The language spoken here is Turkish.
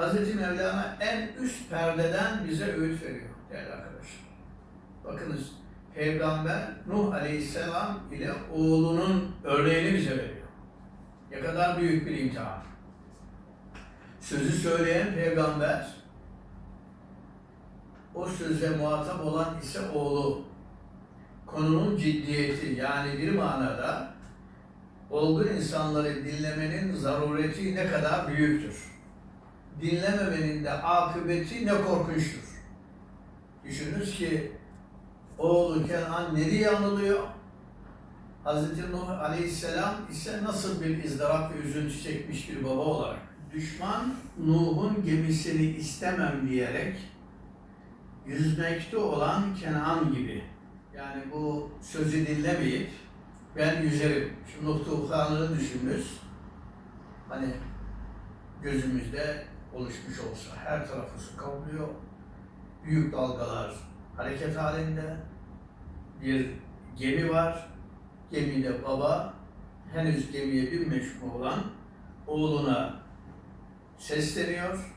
Hazreti Mevlana en üst perdeden bize öğüt veriyor değerli arkadaşlar. Bakınız Peygamber Nuh Aleyhisselam ile oğlunun örneğini bize veriyor. Ne kadar büyük bir imtihan. Sözü söyleyen peygamber, o söze muhatap olan ise oğlu. Konunun ciddiyeti yani bir manada olgun insanları dinlemenin zarureti ne kadar büyüktür. Dinlememenin de akıbeti ne korkunçtur. Düşününüz ki oğlu Kenan nereye anılıyor? Hz. Nuh Aleyhisselam ise nasıl bir ızdırap ve üzüntü çekmiş bir baba olarak. Düşman Nuh'un gemisini istemem diyerek yüzmekte olan Kenan gibi. Yani bu sözü dinlemeyip ben yüzerim. Şu Nuh tufanını düşününüz. Hani gözümüzde oluşmuş olsa her tarafı su kaplıyor. Büyük dalgalar hareket halinde. Bir gemi var. Gemide baba henüz gemiye binmemiş olan oğluna sesleniyor.